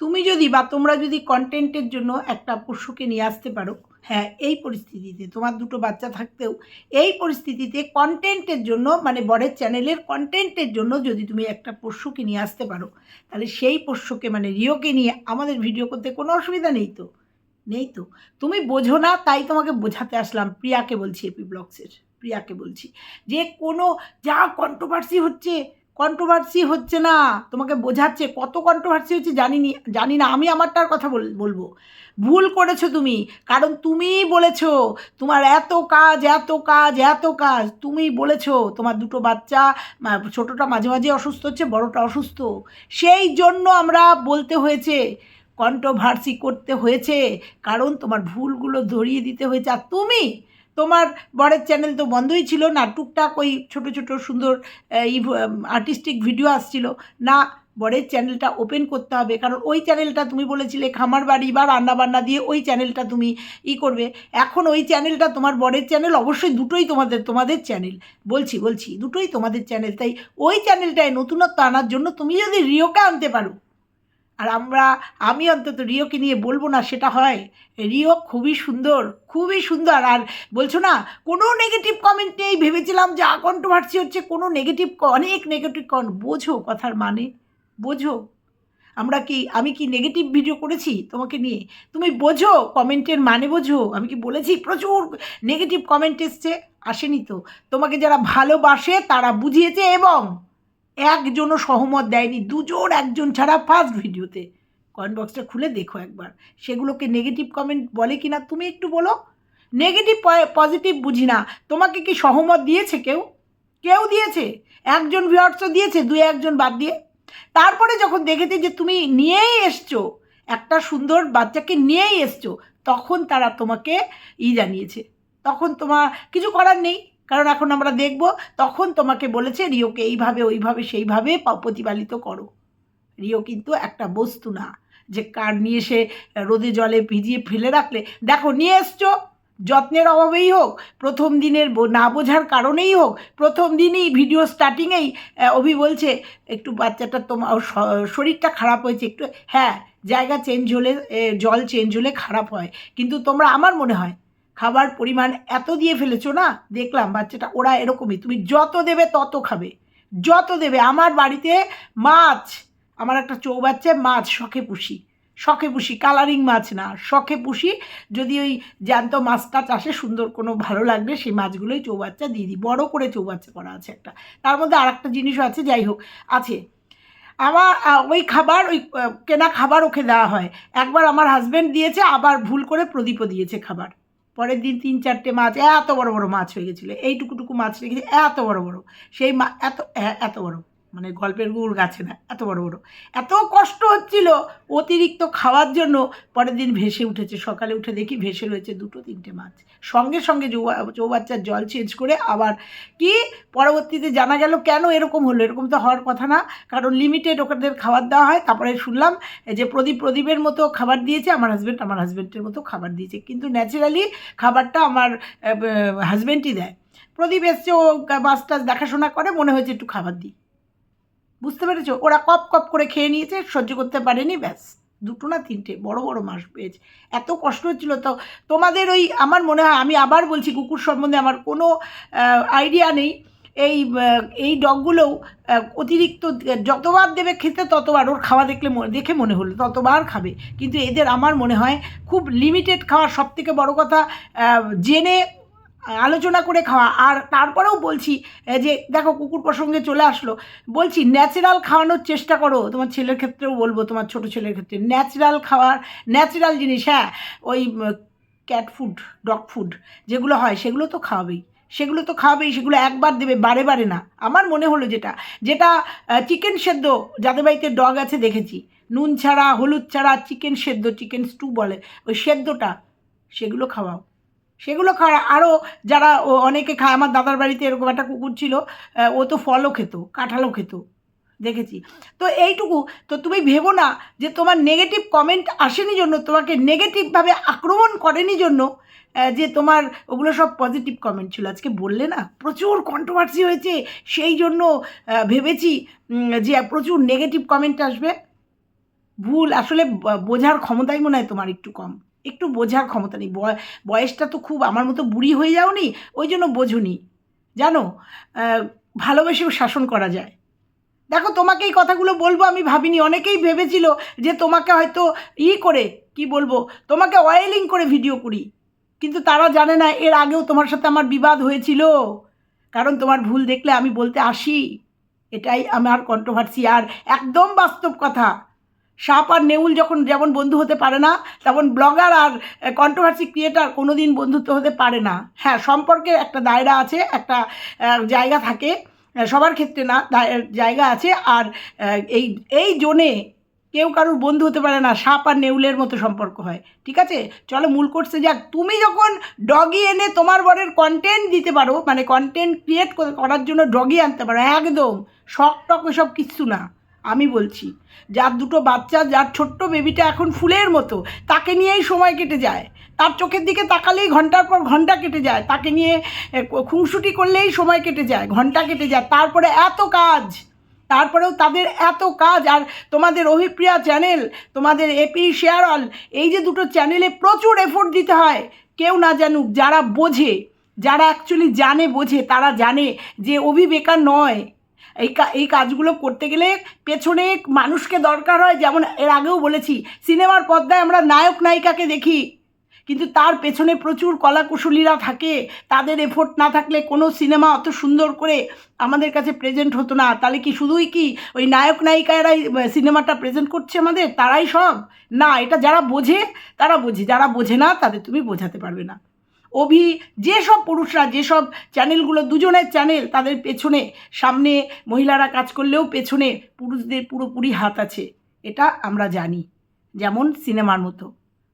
তুমি যদি বা তোমরা যদি কন্টেন্টের জন্য একটা পশুকে নিয়ে আসতে পারো হ্যাঁ এই পরিস্থিতিতে তোমার দুটো বাচ্চা থাকতেও এই পরিস্থিতিতে কন্টেন্টের জন্য মানে বরের চ্যানেলের কন্টেন্টের জন্য যদি তুমি একটা পশুকে নিয়ে আসতে পারো, তাহলে সেই পশুকে মানে রিওকে নিয়ে আমাদের ভিডিও করতে কোনো অসুবিধা নেই তো নেই তো। তুমি বোঝো না, তাই তোমাকে বোঝাতে আসলাম প্রিয়াকে বলছি এপি ব্লগসের প্রিয়াকে বলছি যে কোনো যা কন্ট্রোভার্সি হচ্ছে কন্ট্রোভার্সি হচ্ছে না। তোমাকে বোঝাচ্ছে, কত কন্ট্রোভার্সি হচ্ছে জানিনি জানি না আমি আমারটার কথা বল- বলব। ভুল করেছ তুমি, কারণ তুমিই বলেছ, তোমার এত কাজ এত কাজ এত কাজ। তুমি বলেছ, তোমার দুটো বাচ্চা ছোটোটা মাঝে মাঝে অসুস্থ হচ্ছে, বড়টা অসুস্থ। সেই জন্য আমরা বলতে হয়েছে কন্ট্রোভার্সি করতে হয়েছে, কারণ তোমার ভুলগুলো ধরিয়ে দিতে হয়েছে। আর তুমি তোমার বরের চ্যানেল তো বন্ধই ছিল না, টুকটাক ওই ছোট ছোট সুন্দর আর্টিস্টিক ভিডিও আসছিল। না, বরের চ্যানেলটা ওপেন করতে হবে, কারণ ওই চ্যানেলটা তুমি বলেছিলে খামার বাড়ি বা রান্নাবান্না দিয়ে ওই চ্যানেলটা তুমি ই করবে। এখন ওই চ্যানেলটা তোমার বরের চ্যানেল অবশ্যই দুটোই তোমাদের তোমাদের চ্যানেল বলছি বলছি, দুটোই তোমাদের চ্যানেল তাই ওই চ্যানেলটায় নতুনত্ব আনার জন্য তুমি যদি রিওকে আনতে পারো আর আমরা, আমি অন্তত রিওকে নিয়ে বলব না সেটা হয়। রিও খুবই সুন্দর খুবই সুন্দর। আর বলছো না, কোনো নেগেটিভ কমেন্ট নেই। ভেবেছিলাম যে কন্ট্রোভার্সি হচ্ছে কোনো নেগেটিভ অনেক নেগেটিভ কমেন্ট বোঝো কথার মানে বোঝো। আমরা কি, আমি কি নেগেটিভ ভিডিও করেছি তোমাকে নিয়ে? তুমি বোঝো কমেন্টের মানে বোঝো। আমি কি বলেছি? প্রচুর নেগেটিভ কমেন্ট এসছে, আসেনি তো। তোমাকে যারা ভালোবাসে তারা বুঝিয়েছে এবং একজনও সহমত দেয়নি দুজন একজন ছাড়া ফার্স্ট ভিডিওতে। কমেন্ট বক্সটা খুলে দেখো একবার। সেগুলোকে নেগেটিভ কমেন্ট বলে কি না তুমি একটু বলো। নেগেটিভ পজিটিভ বুঝি না। তোমাকে কি সহমত দিয়েছে কেউ? কেউ দিয়েছে? একজন ভিউয়ার্সও দিয়েছে, দুই একজন বাদ দিয়ে। তারপরে যখন দেখেছে যে তুমি নিয়েই এসছো, একটা সুন্দর বাচ্চাকে নিয়েই এসছো, তখন তারা তোমাকে ই জানিয়েছে। তখন তোমার কিছু করার নেই। কারণ এখন আমরা দেখব, তখন তোমাকে বলেছে, রিওকে এইভাবে, ওইভাবে, সেইভাবে প্রতিপালিত করো। রিও কিন্তু একটা বস্তু না, যে কার নিয়ে এসে রোদে জলে ভিজিয়ে ফেলে রাখলে, দেখো নিয়ে এসছো, যত্নের অভাবেই হোক, প্রথম দিনের না বোঝার কারণেই হোক, প্রথম দিনই ভিডিও স্টার্টিংয়েই অভি বলছে, একটু বাচ্চাটা তোমার শরীরটা খারাপ হয়েছে, একটু হ্যাঁ জায়গা চেঞ্জ হলে জল চেঞ্জ হলে খারাপ হয়, কিন্তু তোমরা আমার মনে হয় খাবার পরিমাণ এত দিয়ে ফেলেছো না? দেখলাম বাচ্চাটা, ওরা এরকমই। তুমি যত দেবে তত খাবে। যত দেবে। আমার বাড়িতে মাছ, আমার একটা চৌবাচ্চায় মাছ শখে পুষি। শখে পুষি কালারিং মাছ না। শখে পুষি, যদি ওই জ্যান্ত মাছটা চাষে সুন্দর কোনো ভালো লাগবে সেই মাছগুলোই চৌবাচ্চা দিয়ে দিই। বড়ো করে চৌবাচ্চা করা আছে একটা। তার মধ্যে আর একটা জিনিসও আছে, যাই হোক। আছে। আমার ওই খাবার, ওই কেনা খাবার ওকে দেওয়া হয়। একবার আমার হাজব্যান্ড দিয়েছে, আবার ভুল করে প্রদীপও দিয়েছে খাবার। পরের দিন তিন চারটে মাছ, এত বড় বড় মাছ হয়ে গেছিল, এইটুকুটুকু মাছ রেখেছে, এত বড় বড়, সেই মা এত এত বড়। মানে গল্পের গুড় গাছে না, এত বড় বড়। এত কষ্ট হচ্ছিল অতিরিক্ত খাওয়ার জন্য, পরের দিন ভেসে উঠেছে। সকালে উঠে দেখি ভেসে রয়েছে দুটো তিনটে মাছ। সঙ্গে সঙ্গে চৌবা- চৌবাচ্চার জল চেঞ্জ করে আবার কি পরবর্তীতে জানা গেল কেন এরকম হলো? এরকম তো হওয়ার কথা না, কারণ লিমিটেড ওদের খাবার দেওয়া হয়। তারপরে শুনলাম যে প্রদীপ, প্রদীপের মতো খাবার দিয়েছে, আমার হাজব্যান্ড আমার হাজব্যান্ডের মতো খাবার দিয়েছে। কিন্তু ন্যাচারালি খাবারটা আমার হাজব্যান্ডই দেয়। প্রদীপ এসছে, ও বাস টাস দেখাশোনা করে, মনে হয়েছে একটু খাবার দিই। বুঝতে পেরেছ? ওরা কপ কপ করে খেয়ে নিয়েছে, সহ্য করতে পারেনি, ব্যাস। দুটো না তিনটে, বড় বড় মাছ পেয়েছে। এত কষ্ট হচ্ছিল তো। তোমাদের ওই, আমার মনে হয়, আমি আবার বলছি কুকুর সম্বন্ধে আমার কোনো আইডিয়া নেই। এই এই ডগগুলোও অতিরিক্ত, যতবার দেবে খেতে, ততবার। ওর খাওয়া দেখলে দেখে মনে হলো, ততবার খাবে। কিন্তু এদের, আমার মনে হয়, খুব লিমিটেড খাওয়া সব থেকে বড় কথা জেনে আলোচনা করে খাওয়া। আর তারপরেও বলছি যে দেখো কুকুর প্রসঙ্গে চলে আসলো, বলছি ন্যাচারাল খাওয়ানোর চেষ্টা করো। তোমার ছেলের ক্ষেত্রেও বলব, তোমার ছোট ছেলের ক্ষেত্রে। ন্যাচারাল খাওয়ার ন্যাচারাল জিনিস হ্যাঁ ওই ক্যাট ফুড ডগ ফুড যেগুলো হয়, সেগুলো তো খাওয়াবেই। সেগুলো তো খাওয়াবেই, সেগুলো একবার দেবে, বারে বারে না। আমার মনে হলো যেটা যেটা চিকেন সেদ্ধ, যাদের বাড়িতে ডগ আছে, দেখেছি। নুন ছাড়া, হলুদ ছাড়া চিকেন সেদ্ধ চিকেন স্টু বলে, ওই সেদ্ধটা, সেগুলো খাওয়াও। সেগুলো খাওয়া আরও যারা অনেকে খায়, আমার দাদার বাড়িতে এরকম একটা কুকুর ছিল ও তো ফলও খেত, কাঁঠালও খেত, দেখেছি। তো এইটুকু, তো তুমি ভেবো না যে তোমার নেগেটিভ কমেন্ট আসেনি জন্য, তোমাকে নেগেটিভভাবে আক্রমণ করেনি জন্য যে তোমার ওগুলো সব পজিটিভ কমেন্ট ছিল। আজকে বললে না, প্রচুর কন্ট্রোভার্সি হয়েছে, সেই জন্য ভেবেছি যে প্রচুর নেগেটিভ কমেন্ট আসবে। ভুল, আসলে বোঝার ক্ষমতাই মনে হয় তোমার একটু কম। একটু বোঝার ক্ষমতা নেই। বয়- বয়সটা তো খুব আমার মতো বুড়ি হয়ে যাওনি, ওই জন্য বোঝুনি। জানো? ভালোবেসেও শাসন করা যায়। দেখো, তোমাকে এই কথাগুলো বলব আমি ভাবিনি। অনেকেই ভেবেছিল যে তোমাকে হয়তো ই করে, কি বলব, তোমাকে অয়েলিং করে ভিডিও করি। কিন্তু তারা জানে না, এর আগেও তোমার সাথে আমার বিবাদ হয়েছিল। কারণ তোমার ভুল দেখলে আমি বলতে আসি। এটাই আমার কন্ট্রোভার্সি আর একদম বাস্তব কথা সাপ আর নেউল যখন যেমন বন্ধু হতে পারে না, তেমন ব্লগার আর কন্ট্রোভার্সি ক্রিয়েটার কোনো দিন বন্ধুত্ব হতে পারে না। হ্যাঁ সম্পর্কের একটা দায়রা আছে, একটা জায়গা থাকে সবার ক্ষেত্রে না জায়গা আছে, আর এই এই জোনে কেউ কারোর বন্ধু হতে পারে না, সাপ আর নেউলের মতো সম্পর্ক হয়। ঠিক আছে? চলো মূল কোর্সে যাক। তুমি যখন ডগি এনে তোমার বরের কন্টেন্ট দিতে পারো মানে কন্টেন্ট ক্রিয়েট করার জন্য ডগি আনতে পারো, একদম শখ টক এসব কিচ্ছু না। আমি বলছি যার দুটো বাচ্চা যার ছোট্ট বেবিটা এখন ফুলের মতো তাকে নিয়েই সময় কেটে যায়। তার চোখের দিকে তাকালেই ঘণ্টার পর ঘণ্টা কেটে যায়। তাকে নিয়ে এ, খুনসুটি করলেই সময় কেটে যায় ঘণ্টা কেটে যায়। তারপরে এত কাজ তারপরেও তাদের এত কাজ। আর তোমাদের অভিপ্রিয়া চ্যানেল তোমাদের এপি শেয়ার অল এই যে দুটো চ্যানেলে প্রচুর এফোর্ট দিতে হয় কেউ না জানুক যারা বোঝে যারা অ্যাকচুয়ালি জানে বোঝে তারা জানে যে অভিবেকার নয়। এই এই কাজগুলো করতে গেলে পেছনে মানুষকে দরকার হয়। যেমন এর আগেও বলেছি, সিনেমার পর্দায় আমরা নায়ক নায়িকাকে দেখি। কিন্তু তার পেছনে প্রচুর কলাকুশলীরা থাকে। তাদের এফোর্ট না থাকলে কোনো সিনেমা অত সুন্দর করে আমাদের কাছে প্রেজেন্ট হতো না। তাহলে কি শুধুই কি ওই নায়ক নায়িকারাই সিনেমাটা প্রেজেন্ট করছে আমাদের? তারাই সব? না, এটা যারা বোঝে, তারা বোঝে। যারা বোঝে না, তাদের তুমি বোঝাতে পারবে না। অভি যেসব পুরুষরা যেসব চ্যানেলগুলো দুজনের চ্যানেল তাদের পেছনে, সামনে মহিলারা কাজ করলেও পেছনে পুরুষদের পুরোপুরি হাত আছে। এটা আমরা জানি, যেমন সিনেমার মতো।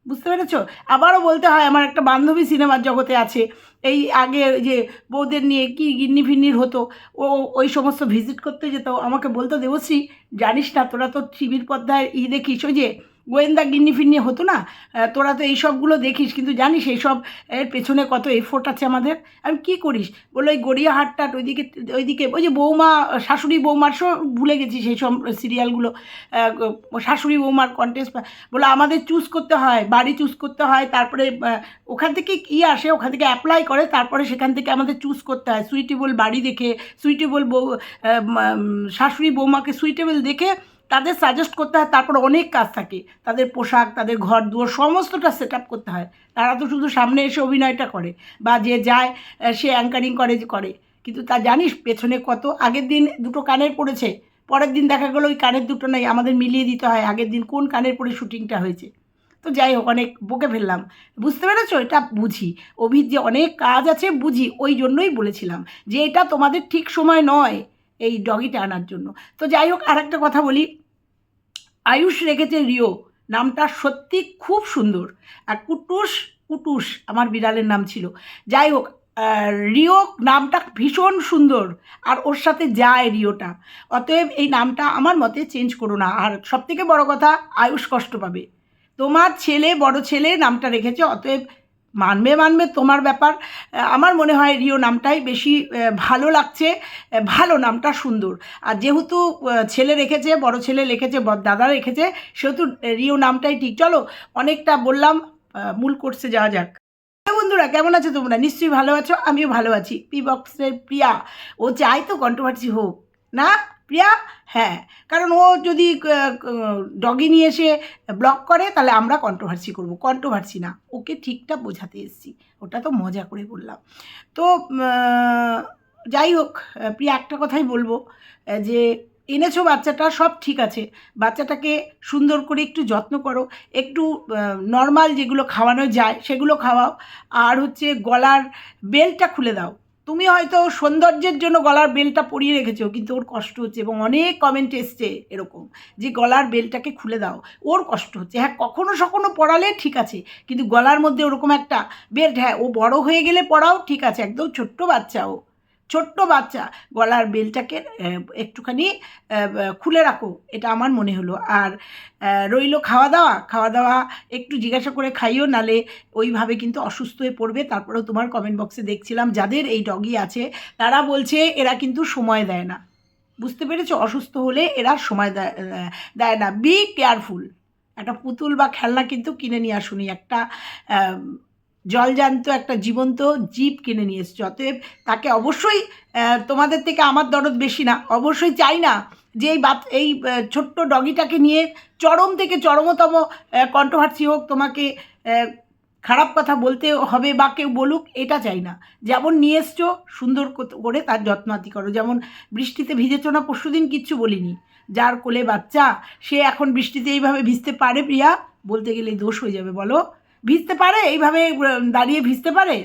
বুঝতে পেরেছ? আবারও বলতে হয়, আমার একটা বান্ধবী সিনেমার জগতে আছে। এই আগে যে বউদের নিয়ে কি গিন্নি ফিন্নির হতো, ও ওই সমস্ত ভিজিট করতে যেত। আমাকে বলতো, দেবশ্রী, জানিস না, তোরা তো টিভির পর্দায় ই দেখিস, ওই যে গোয়েন্দা গিন্নি ফিন্নি হতো না? তোরা তো এই সবগুলো দেখিস, কিন্তু জানিস এইসব এর পেছনে কত এফোর্ট আছে আমাদের? আমি কি করিস? বলো ওই গড়িয়াহাটটাট, ওইদিকে ওইদিকে, ওই যে বৌমা, শাশুড়ি বৌমার সব ভুলে গেছি সেই সব সিরিয়ালগুলো শাশুড়ি বৌমার কন্টেস্ট বলে আমাদের চুজ করতে হয়, বাড়ি চুজ করতে হয়, তারপরে ওখান থেকে কি আসে? ওখান থেকে অ্যাপ্লাই করে, তারপরে সেখান থেকে আমাদের চুজ করতে হয়। সুইটেবল বাড়ি দেখে সুইটেবল বউ শাশুড়ি বৌমাকে সুইটেবল দেখে তাদের সাজেস্ট করতে হয় তারপর অনেক কাজ থাকে। তাদের পোশাক, তাদের ঘর দুয়ার সমস্তটা সেট আপ করতে হয়। তারা তো শুধু সামনে এসে অভিনয়টা করে বা যে যায় সে অ্যাঙ্কারিং করে করে। কিন্তু তা জানিস পেছনে কত? আগের দিন দুটো কানের পড়েছে, পরের দিন দেখা গেলো ওই কানের দুটো নাই, আমাদের মিলিয়ে দিতে হয় আগের দিন কোন কানের পরে শুটিংটা হয়েছে। তো যাই হোক, অনেক বকে ফেললাম। বুঝতে পেরেছ? এটা বুঝি। অভির যে অনেক কাজ আছে, বুঝি। ওই জন্যই বলেছিলাম যে এটা তোমাদের ঠিক সময় নয়। এই ডগিটা আনার জন্য। তো যাই হোক আর একটা কথা বলি। আয়ুষ রেখেছে রিও। নামটা সত্যি খুব সুন্দর। আর কুটুস কুটুস, আমার বিড়ালের নাম ছিল। যাই হোক রিও নামটা ভীষণ সুন্দর। আর ওর সাথে যায় রিওটা। অতএব এই নামটা আমার মতে চেঞ্জ করো না। আর সবথেকে বড় কথা, আয়ুষ কষ্ট পাবে। তোমার ছেলে, বড় ছেলে নামটা রেখেছে। অতএব মানবে মানবে তোমার ব্যাপার। আমার মনে হয় রিও নামটাই বেশি ভালো লাগছে। ভালো নামটা সুন্দর। আর যেহেতু ছেলে রেখেছে, বড় ছেলে রেখেছে, বড় দাদা রেখেছে, সেহেতু রিও নামটাই ঠিক। চলো, অনেকটা বললাম মূল কোর্সে যাওয়া যাক। হ্যাঁ বন্ধুরা, কেমন আছো তোমরা? নিশ্চয়ই ভালো আছো, আমিও ভালো আছি। পি বক্সের প্রিয়া। ও চাই তো কন্ট্রোভার্সি হোক, না? প্রিয়া হ্যাঁ। কারণ ও যদি ডগি নিয়ে এসে ব্লক করে, তাহলে আমরা কন্ট্রোভার্সি করব। কন্ট্রোভার্সি না, ওকে ঠিকটা বোঝাতে এসেছি। ওটা তো মজা করে বললাম। তো যাই হোক প্রিয়া একটা কথাই বলব যে এনেছো বাচ্চাটা, সব ঠিক আছে। বাচ্চাটাকে সুন্দর করে একটু যত্ন করো। একটু নর্মাল যেগুলো খাওয়ানো যায়, সেগুলো খাওয়াও। আর হচ্ছে গলার বেলটা খুলে দাও। তুমি হয়তো সৌন্দর্যের জন্য গলার বেলটা পরিয়ে রেখেছো, কিন্তু ওর কষ্ট হচ্ছে এবং অনেক কমেন্ট এসছে এরকম যে গলার বেলটাকে খুলে দাও। ওর কষ্ট হচ্ছে। হ্যাঁ কখনো সখনো পড়ালে ঠিক আছে, কিন্তু গলার মধ্যে ওরকম একটা বেল্ট হ্যাঁ ও বড় হয়ে গেলে পড়াও ঠিক আছে, একদম ছোট্ট বাচ্চা ও। ছোট্ট বাচ্চা গলার বেলটাকে একটুখানি খুলে রাখো, এটা আমার মনে হলো। আর রইল খাওয়া দাওয়া খাওয়া দাওয়া একটু জিজ্ঞাসা করে খাইও, নালে ওইভাবে কিন্তু অসুস্থ হয়ে পড়বে। তারপরেও তোমার কমেন্ট বক্সে দেখছিলাম, যাদের এই ডগি আছে, তারা বলছে এরা কিন্তু সময় দেয় না। বুঝতে পেরেছ? অসুস্থ হলে এরা সময় দেয় দেয় না। বি কেয়ারফুল একটা পুতুল বা খেলনা কিন্তু কিনে নিয়ে আসুনি। একটা জলজান্ত একটা জীবন্ত জীব কিনে নিয়ে এসছো। অতএব তাকে অবশ্যই তোমাদের থেকে আমার দরদ বেশি না। অবশ্যই চাই না যে এই বাত, এই ছোট্ট ডগিটাকে নিয়ে চরম থেকে চরমতম কন্ট্রোভার্সি হোক, তোমাকে খারাপ কথা বলতে হবে বা কেউ বলুক, এটা চাই না। যেমন নিয়ে এসছো, সুন্দর করে তার যত্নাতি করো। যেমন বৃষ্টিতে ভিজেছো না, পরশুদিন কিচ্ছু বলিনি। যার কোলে বাচ্চা, সে এখন বৃষ্টিতে এইভাবে ভিজতে পারে, প্রিয়া? বলতে গেলে দোষ হয়ে যাবে, বলো? ভিজতে পারে, এইভাবে দাঁড়িয়ে ভিজতে পারে?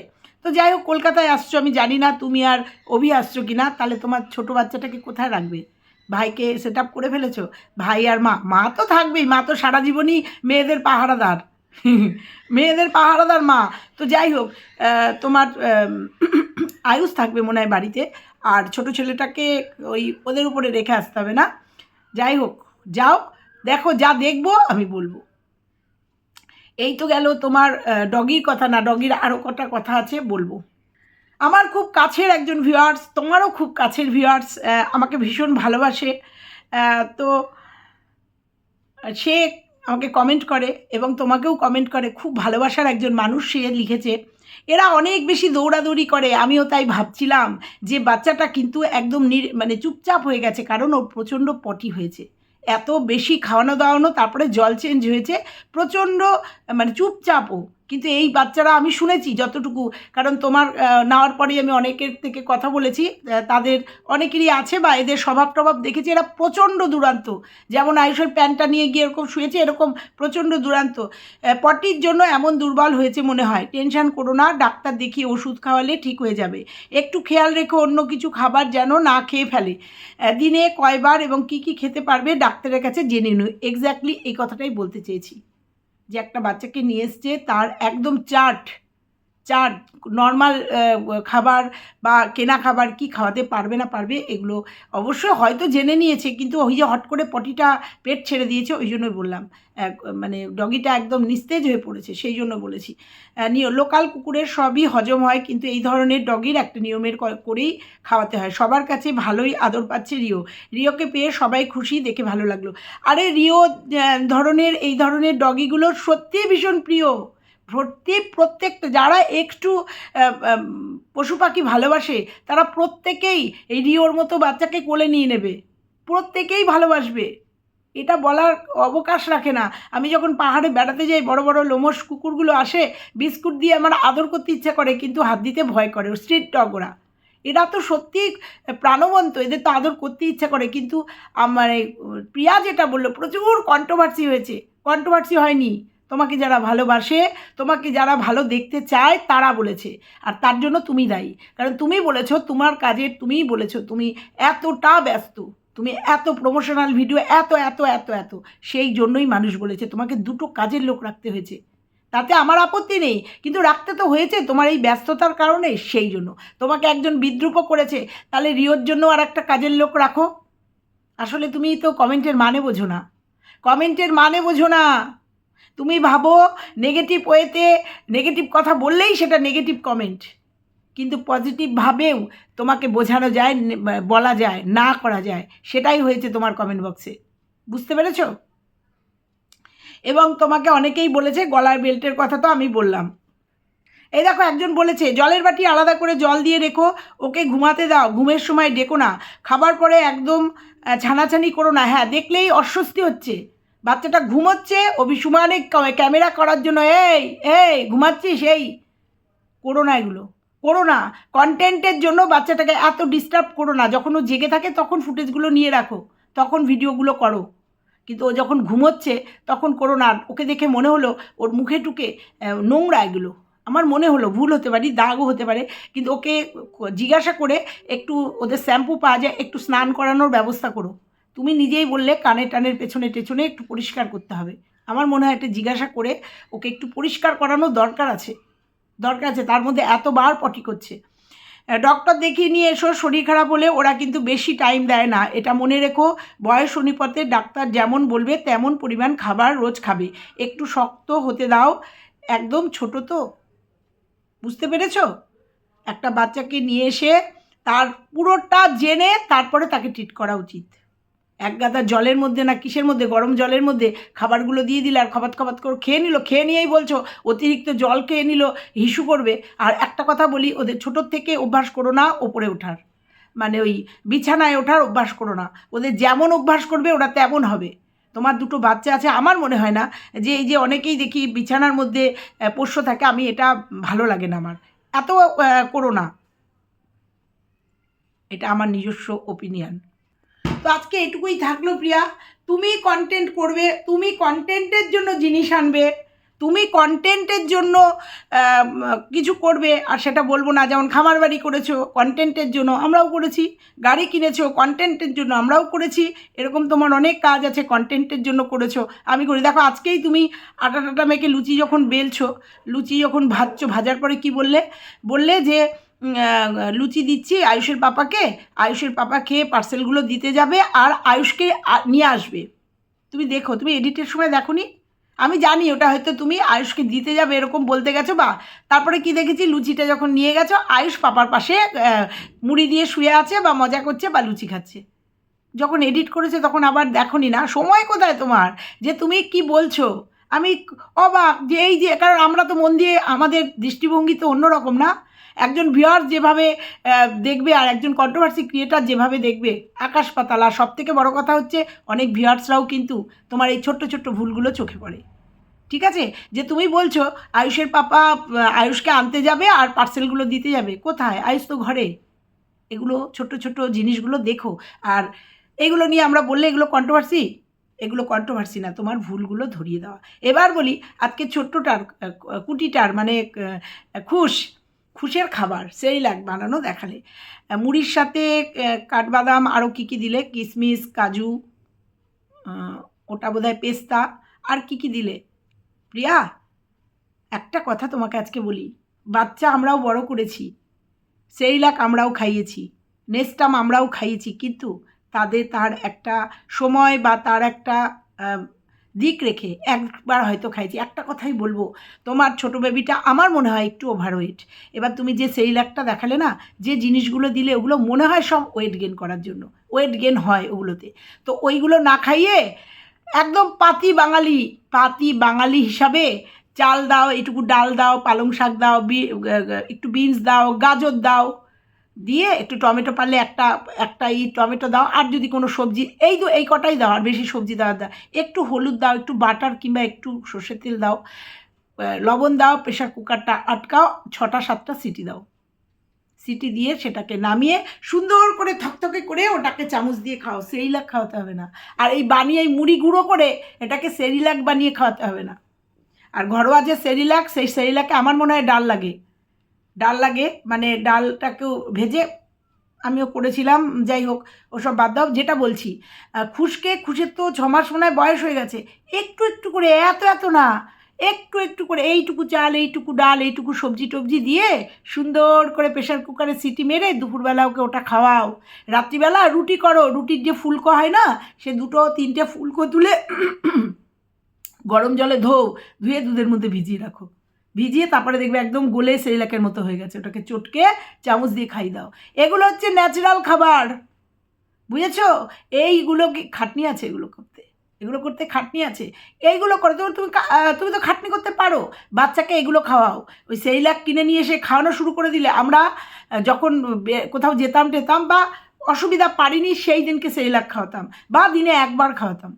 তো যাই হোক, কলকাতায় আসছো, আমি জানি না তুমি আর অভি আসছো কি না তাহলে তোমার ছোট বাচ্চাটাকে কোথায় রাখবে? ভাইকে সেট করে ফেলেছো? ভাই আর মা মা তো থাকবেই, মা তো সারা জীবনই মেয়েদের পাহারাদার। মেয়েদের পাহারাদার মা। তো যাই হোক তোমার আয়ুষ থাকবে মনে হয় বাড়িতে, আর ছোট ছেলেটাকে ওই ওদের উপরে রেখে আসতে হবে না। যাই হোক, যাও, দেখো যা দেখব, আমি বলব। এই তো গেল তোমার ডগির কথা না, ডগির আরও কটা কথা আছে, বলব। আমার খুব কাছের একজন ভিউয়ার্স তোমারও খুব কাছের ভিউয়ার্স আমাকে ভীষণ ভালোবাসে। তো সে আমাকে কমেন্ট করে এবং তোমাকেও কমেন্ট করে। খুব ভালোবাসার একজন মানুষ সে লিখেছে, এরা অনেক বেশি দৌড়াদৌড়ি করে। আমিও তাই ভাবছিলাম যে বাচ্চাটা কিন্তু একদম মানে চুপচাপ হয়ে গেছে, কারণ ওর প্রচণ্ড পটি হয়েছে। এত বেশি খাওয়ানো দাওয়ানো তারপরে জল চেঞ্জ হয়েছে। প্রচণ্ড মানে চুপচাপও কিন্তু এই বাচ্চারা আমি শুনেছি যতটুকু, কারণ তোমার নেওয়ার পরেই আমি অনেকের থেকে কথা বলেছি তাদের অনেকেরই আছে বা এদের স্বভাব টভাব দেখেছি, এরা প্রচণ্ড দুরান্ত। যেমন আয়ুষের প্যান্টটা নিয়ে গিয়ে এরকম শুয়েছে, এরকম প্রচণ্ড দুরান্ত। পটির জন্য এমন দুর্বল হয়েছে মনে হয়। টেনশন করো না, ডাক্তার দেখিয়ে ওষুধ খাওয়ালে ঠিক হয়ে যাবে। একটু খেয়াল রেখো অন্য কিছু খাবার যেন না খেয়ে ফেলে। দিনে কয়বার এবং কি কি খেতে পারবে ডাক্তারের কাছে জেনে নিও। এক্স্যাক্টলি এই কথাটাই বলতে চেয়েছি। যে একটা বাচ্চাকে নিয়ে এসছে তার একদম চাট চাট নর্মাল খাবার বা কেনা খাবার কি খাওয়াতে পারবে না পারবে এগুলো অবশ্যই হয়তো জেনে নিয়েছে, কিন্তু ওই যে হট করে পটিটা পেট ছেড়ে দিয়েছে ওই জন্যই বললাম। মানে ডগিটা একদম নিস্তেজ হয়ে পড়েছে সেই জন্য বলেছি। লোকাল কুকুরের সবই হজম হয়, কিন্তু এই ধরনের ডগির একটা নিয়মের করেই খাওয়াতে হয়। সবার কাছে ভালোই আদর পাচ্ছে রিও। রিওকে পেয়ে সবাই খুশি, দেখে ভালো লাগল। আরে রিও ধরনের, এই ধরনের ডগিগুলো সত্যিই ভীষণ প্রিয়। সত্যি প্রত্যেকটা, যারা একটু পশু পাখি ভালোবাসে, তারা প্রত্যেকেই এই রিওর মতো বাচ্চাকে কোলে নিয়ে নেবে। প্রত্যেকেই ভালোবাসবে। এটা বলার অবকাশ রাখে না। আমি যখন পাহাড়ে বেড়াতে যাই, বড় বড় লোমস কুকুরগুলো আসে, বিস্কুট দিয়ে আমার আদর করতে ইচ্ছা করে, কিন্তু হাত দিতে ভয় করে স্ট্রিট ডগ ওরা। এরা তো সত্যি প্রাণবন্ত, এদের তো আদর করতে ইচ্ছা করে, কিন্তু আমার প্রিয়া যেটা বলল, প্রচুর কন্ট্রোভার্সি হয়েছে। কন্ট্রোভার্সি হয়নি। তোমাকে যারা ভালোবাসে, তোমাকে যারা ভালো দেখতে চায়, তারা বলেছে। আর তার জন্য তুমি দায়ী। কারণ তুমি বলেছ, তোমার কাজে তুমিই বলেছ, তুমি এতটা ব্যস্ত, তুমি এত প্রমোশনাল ভিডিও এত এত এত এত। সেই জন্যই মানুষ বলেছে, তোমাকে দুটো কাজের লোক রাখতে হয়েছে। তাতে আমার আপত্তি নেই, কিন্তু রাখতে তো হয়েছে তোমার এই ব্যস্ততার কারণে সেই জন্য। তোমাকে একজন বিদ্রুপও করেছে, তাহলে রিওর জন্য আর একটা কাজের লোক রাখো। আসলে তুমি তো কমেন্টের মানে বোঝো না। কমেন্টের মানে বোঝো না। তুমি ভাবো নেগেটিভ ওয়েতে নেগেটিভ কথা বললেই সেটা নেগেটিভ কমেন্ট কিন্তু পজিটিভভাবেও তোমাকে বোঝানো যায় বলা যায়, না করা যায়, সেটাই হয়েছে তোমার কমেন্ট বক্সে বুঝতে পেরেছ? এবং তোমাকে অনেকেই বলেছে, গলার বেল্টের কথা তো আমি বললাম। এই দেখো একজন বলেছে, জলের বাটি আলাদা করে জল দিয়ে রেখো, ওকে ঘুমাতে দাও, ঘুমের সময় ডেকো না। খাবার পরে একদম ছানাছানি করো না। হ্যাঁ দেখলেই অস্বস্তি হচ্ছে। বাচ্চাটা ঘুমোচ্ছে অভিসুমানে ক্যামেরা করার জন্য, এই এই, ঘুমাচ্ছিস? এই, করো না এগুলো, করো না। কন্টেন্টের জন্য বাচ্চাটাকে এত ডিস্টার্ব করো না। যখন ও জেগে থাকে, তখন ফুটেজগুলো নিয়ে রাখো, তখন ভিডিওগুলো করো। কিন্তু ও যখন ঘুমোচ্ছে, তখন করো না। ওকে দেখে মনে হলো, ওর মুখে টুকে নোংরা এগুলো। আমার মনে হলো, ভুল হতে পারে, দাগও হতে পারে। কিন্তু ওকে জিজ্ঞাসা করে একটু ওদের শ্যাম্পু পাওয়া যায়, একটু স্নান করানোর ব্যবস্থা করো। তুমি নিজেই বললে কানে টানের পেছনে টেছনে একটু পরিষ্কার করতে হবে। আমার মনে হয় একটা জিজ্ঞাসা করে ওকে একটু পরিষ্কার করানোর দরকার আছে। দরকার আছে, তার মধ্যে এতবার পটি করছে। ডক্টর দেখিয়ে নিয়ে এসো, শরীর খারাপ হলে ওরা কিন্তু বেশি টাইম দেয় না। এটা মনে রেখো, বয়স অনুপাতে ডাক্তার যেমন বলবে, তেমন পরিমাণ খাবার রোজ খাবে। একটু শক্ত হতে দাও। একদম ছোট তো। বুঝতে পেরেছ? একটা বাচ্চাকে নিয়ে এসে তার পুরোটা জেনে তারপরে তাকে ট্রিট করা উচিত। এক গাদা জলের মধ্যে না কিসের মধ্যে? গরম জলের মধ্যে খাবারগুলো দিয়ে দিলে আর খবাত খবাত করে খেয়ে নিল। খেয়ে নিয়েই বলছো, অতিরিক্ত জল খেয়ে নিল, হিসু করবে। আর একটা কথা বলি, ওদের ছোটোর থেকে অভ্যাস করো না ওপরে ওঠার। মানে ওই বিছানায় ওঠার অভ্যাস করো না। ওদের যেমন অভ্যাস করবে, ওরা তেমন হবে। তোমার দুটো বাচ্চা আছে, আমার মনে হয় না যে এই যে অনেকেই দেখি বিছানার মধ্যে পোষ্য থাকে, আমি এটা ভালো লাগে না আমার। এত করো না। এটা আমার নিজস্ব ওপিনিয়ন তো আজকে এটুকুই থাকল প্রিয়া। তুমি কন্টেন্ট করবে, তুমি কন্টেন্টের জন্য জিনিস আনবে, তুমি কন্টেন্টের জন্য কিছু করবে, আর সেটা বলব না, যেমন খামার বাড়ি করেছ কন্টেন্টের জন্য আমরাও করেছি, গাড়ি কিনেছো কন্টেন্টের জন্য আমরাও করেছি, এরকম তোমার অনেক কাজ আছে কন্টেন্টের জন্য করেছ, আমি করি। দেখো, আজকেই তুমি আটা টাটা মেখে লুচি যখন বেলছো, লুচি যখন ভাজছো, ভাজার পরে কি বললে? বললে যে লুচি দিচ্ছি আয়ুষের পাপাকে। আয়ুষের পাপা খেয়ে পার্সেলগুলো দিতে যাবে আর আয়ুষকে নিয়ে আসবে। তুমি দেখো, তুমি এডিটের সময় দেখোনি? আমি জানি ওটা হয়তো তুমি আয়ুষকে দিতে যাবে এরকম বলতে গেছো বা, তারপরে কি দেখেছি? লুচিটা যখন নিয়ে গেছো, আয়ুষ পাপার পাশে মুড়ি দিয়ে শুয়ে আছে বা মজা করছে বা লুচি খাচ্ছে। যখন এডিট করেছে তখন আবার দেখোনি না। সময় কোথায় তোমার? যে তুমি কি বলছো? আমি অবাক যে এই যে, কারণ আমরা তো মন দিয়ে, আমাদের দৃষ্টিভঙ্গি তো অন্যরকম না? একজন ভিউয়ার যেভাবে দেখবে আর একজন কন্ট্রোভার্সি ক্রিয়েটার যেভাবে দেখবে, আকাশ পাতাল। আর সব থেকে বড় কথা হচ্ছে, অনেক ভিওয়ার্সরাও কিন্তু তোমার এই ছোট্ট ছোট্ট ভুলগুলো চোখে পড়ে। ঠিক আছে? যে তুমি বলছো, আয়ুষের পাপা আয়ুষকে আনতে যাবে আর পার্সেলগুলো দিতে যাবে। কোথায়? আয়ুষ তো ঘরে। এগুলো ছোট ছোট জিনিসগুলো দেখো। আর এগুলো নিয়ে আমরা বললে এগুলো কন্ট্রোভার্সি এগুলো কন্ট্রোভার্সি না, তোমার ভুলগুলো ধরিয়ে দেওয়া। এবার বলি, আজকে ছোট্টটার কুটিটার মানে খুশ খুশের খাবার, সেই লাগ বানানো দেখালে। মুড়ির সাথে কাঠবাদাম আরও কী কী দিলে? কিশমিশ কাজু ওটা বোধহয় পেস্তা, আর কি কি দিলে? প্রিয়া, একটা কথা তোমাকে আজকে বলি। বাচ্চা আমরাও বড় করেছি, সেই লাখ আমরাও খাইয়েছি। নেক্সটাম আমরাও খাইয়েছি, কিন্তু তাদের তার একটা সময় বা তার একটা দিক রেখে একবার হয়তো খাইছি। একটা কথাই বলব, তোমার ছোট বেবিটা আমার মনে হয় একটু ওভারওয়েট এবার তুমি যে সেই লাখটা দেখালে না, যে জিনিসগুলো দিলে ওগুলো মনে হয় সব ওয়েট গেন করার জন্য। ওয়েট গেন হয় ওগুলোতে। তো ওইগুলো না খাইয়ে একদম পাতি বাঙালি পাতি বাঙালি হিসাবে চাল দাও, এটুকু ডাল দাও, পালং শাক দাও একটু বিনস দাও, গাজর দাও দিয়ে একটু টমেটো পারলে একটা একটা এই টমেটো দাও। আর যদি কোনো সবজি, এই এই কটাই দাও, আর বেশি সবজি দেওয়ার দাও একটু হলুদ দাও, একটু বাটার কিংবা একটু সর্ষের তেল দাও লবণ দাও প্রেশার কুকারটা আটকাও, ছটা, সাতটা সিটি দাও। সিটি দিয়ে সেটাকে নামিয়ে সুন্দর করে থকথকে করে ওটাকে চামচ দিয়ে খাও, সেরিলাক খাওয়াতে হবে না। আর এই বানিয়ে, এই মুড়ি গুঁড়ো করে এটাকে সেরিলাক বানিয়ে খাওয়াতে হবে না। আর ঘরোয়া যে সেরিলাক, সেই সেরিলাকে আমার মনে হয় ডাল লাগে। ডাল লাগে মানে ডালটাকেও ভেজে আমিও করেছিলাম, যাই হোক, ওসব বাদ দাও, যেটা বলছি। খুশকে খুশের তো ছ মাস মনে বয়স হয়ে গেছে, একটু একটু করে, এত এত না, একটু একটু করে, এইটুকু চাল, এইটুকু ডাল, এইটুকু সবজি টবজি দিয়ে সুন্দর করে প্রেশার কুকারে সিটি মেরে দুপুরবেলা ওকে ওটা খাওয়াও। রাত্রিবেলা রুটি করো, রুটির যে ফুলকো হয় না, সে দুটো তিনটে ফুলকো তুলে গরম জলে ধোও, ধুয়ে দুধের মধ্যে ভিজিয়ে রাখো। ভিজিয়ে তারপরে দেখবে একদম গোলে সেরিলাকের মতো হয়ে গেছে। ওটাকে চটকে চামচ দিয়ে খাই দাও। এগুলো হচ্ছে ন্যাচারাল খাবার। বুঝেছ? এইগুলো কি খাটনি আছে এগুলো করতে? এগুলো করতে খাটনি আছে। এইগুলো করে তো তুমি তুমি তো খাটনি করতে পারো। বাচ্চাকে এগুলো খাওয়াও। ওই সেইলাক কিনে নিয়ে এসে খাওয়ানো শুরু করে দিলে আমরা যখন কোথাও যেতাম টেতাম বা অসুবিধা পারিনি, সেই দিনকে সেইলাক খাওয়াতাম বা দিনে একবার খাওয়াতাম।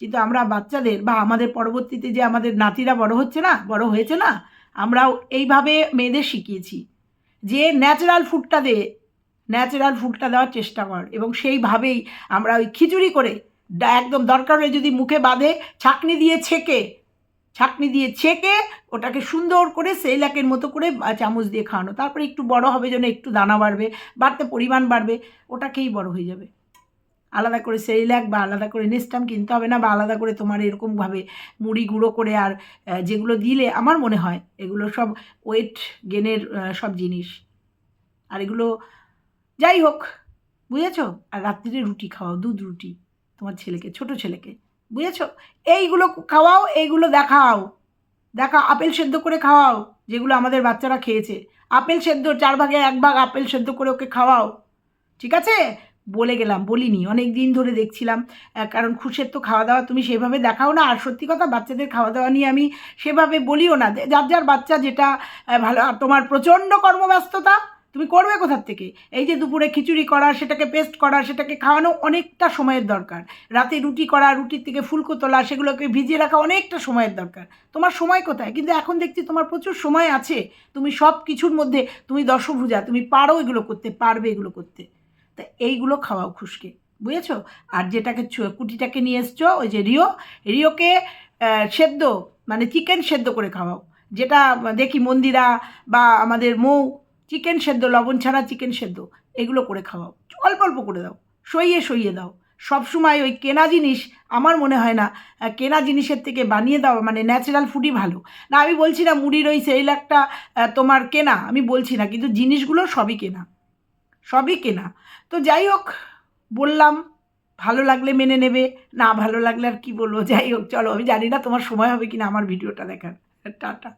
কিন্তু আমরা বাচ্চাদের বা আমাদের পরবর্তীতে যে আমাদের নাতিরা বড় হচ্ছে না, বড় হয়েছে না, আমরাও এইভাবে মেয়েদের শিখিয়েছি যে ন্যাচারাল ফুডটা দে ন্যাচারাল ফুডটা দেওয়ার চেষ্টা কর এবং সেইভাবেই আমরা ওই খিচুড়ি করে একদম দরকার হলে যদি মুখে বাঁধে, ছাকনি দিয়ে ছেঁকে, ছাকনি দিয়ে ছেঁকে ওটাকে সুন্দর করে সেইলাকের মতো করে চামচ দিয়ে খাওয়ানো। তারপরে একটু বড় হবে যেন একটু দানা বাড়বে, বাড়তে পরিমাণ বাড়বে, ওটাকেই বড় হয়ে যাবে। আলাদা করে সেইলাক বা আলাদা করে নেস্টাম কিনতে হবে না বা আলাদা করে তোমার এরকমভাবে মুড়ি গুঁড়ো করে আর যেগুলো দিলে আমার মনে হয় এগুলো সব ওয়েট গেনের সব জিনিস। আর এগুলো যাই হোক, বুঝেছ? আর রাত্রিরে রুটি খাওয়াও, দুধ রুটি, তোমার ছেলেকে, ছোট ছেলেকে, বুঝেছ? এইগুলো খাওয়াও, এইগুলো দেখাও দেখা আপেল সেদ্ধ করে খাওয়াও, যেগুলো আমাদের বাচ্চারা খেয়েছে। আপেল সেদ্ধ, চার ভাগে এক ভাগ আপেল সেদ্ধ করে ওকে খাওয়াও, ঠিক আছে? বলে গেলাম, বলিনি। অনেক দিন ধরে দেখছিলাম কারণ খুশের তো খাওয়া দাওয়া তুমি সেভাবে দেখাও না, আর সত্যি কথা বাচ্চাদের খাওয়া দাওয়া নিয়ে আমি সেভাবে বলিও না। যার যার বাচ্চা যেটা ভালো, আর তোমার প্রচণ্ড কর্মব্যস্ততা, তুমি করবে কোথার থেকে? এই যে দুপুরে খিচুড়ি করা, সেটাকে পেস্ট করা, সেটাকে খাওয়ানো অনেকটা সময়ের দরকার। রাতে রুটি করা, রুটির থেকে ফুলকো তোলা, সেগুলোকে ভিজিয়ে রাখা অনেকটা সময়ের দরকার। তোমার সময় কোথায়? কিন্তু এখন দেখছি তোমার প্রচুর সময় আছে। তুমি সব কিছুর মধ্যে, তুমি দশভুজা, তুমি পারো এগুলো করতে, পারবে এগুলো করতে। তা এইগুলো খাওয়াও খুশকে বুঝেছ? আর যেটাকে কুটিটাকে নিয়ে এসছো ওই যে রিও রিওকে সেদ্ধ মানে চিকেন সেদ্ধ করে খাওয়াও। যেটা দেখি মন্দিরা বা আমাদের মৌ চিকেন সেদ্ধ লবণ ছাড়া চিকেন সেদ্ধ এগুলো করে খাওয়াও। অল্প অল্প করে দাও সইয়ে সইয়ে দাও। সবসময় ওই কেনা জিনিস আমার মনে হয় না কেনা জিনিসের থেকে বানিয়ে দেওয়া মানে ন্যাচারাল ফুডই ভালো। না আমি বলছি না মুড়ির ওই সেইলাকটা আহ, তোমার কেনা আমি বলছি না কিন্তু জিনিসগুলো সবই কেনা। সবই কেনা। তো যাই হোক, বললাম, ভালো লাগলে মেনে নেবে, না ভালো লাগলে আর কী বলব? যাই হোক, চলো, আমি জানি না তোমার সময় হবে কি না আমার ভিডিওটা দেখার। টাটা।